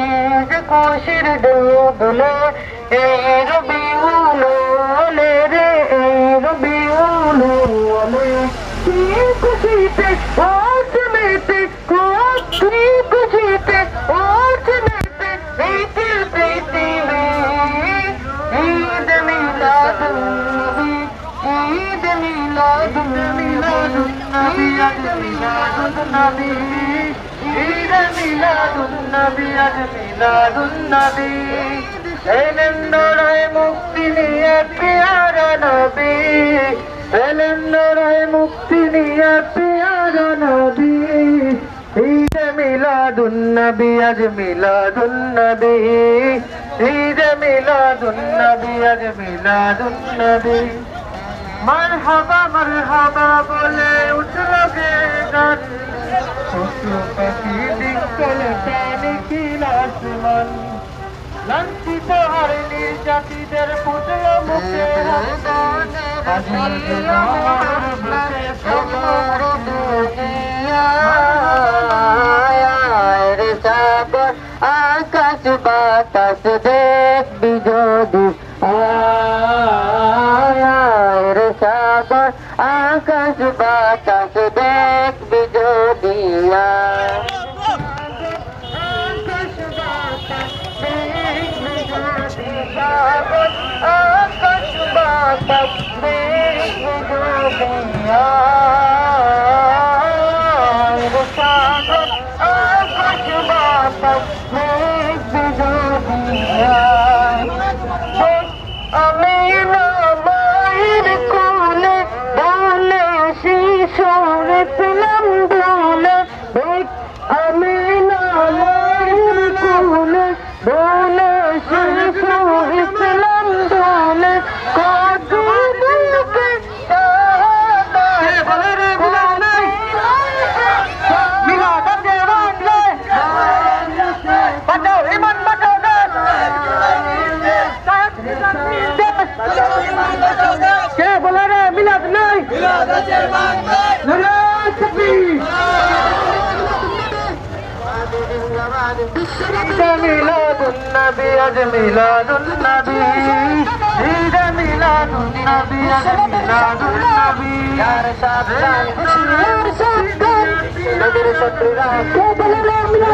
কবির খুশির দুলে এ রবিউল আউয়ালে রে, এ রবিউল আউয়ালে কি খুশিতে ওঠ মেতে কি খুশিতে ওঠ মেতে এই দিল প্রীতি ঈদ মিলাদুন নবী, ঈদ মিলাদুন নবী আজ মিলাদুন নবী। ঈদ মিলাদুন নবী, আজ মিলাদুন নবী। এলেন নরায় মুক্তি নিয়ে পেয়ারা নবী। এলেন মুক্তি নিয়ে পেয়ারা নবী। ঈদ মিলাদুন নবী, আজ মিলাদুন নবী। ঈদ মিলাদুন নবী, আজ মিলাদুন নবী। মারহাবা মারহাবা বলে উঠল গে লাঞ্ছিত আর নির্যাতিদের পুজল মুখে হাসির জনমার বুকে সমর দুনিয়ায় সাগর আকাশ বাতাস দেখবি পেলাম বলে আমি মিলাদুন নবী আজ মিলাদুন নবী ঈদ মিলাদুন নবী আজ মিলাদুন নবী ইয়ার সাবধান নবীর শত্রুরা কেবল রাম রে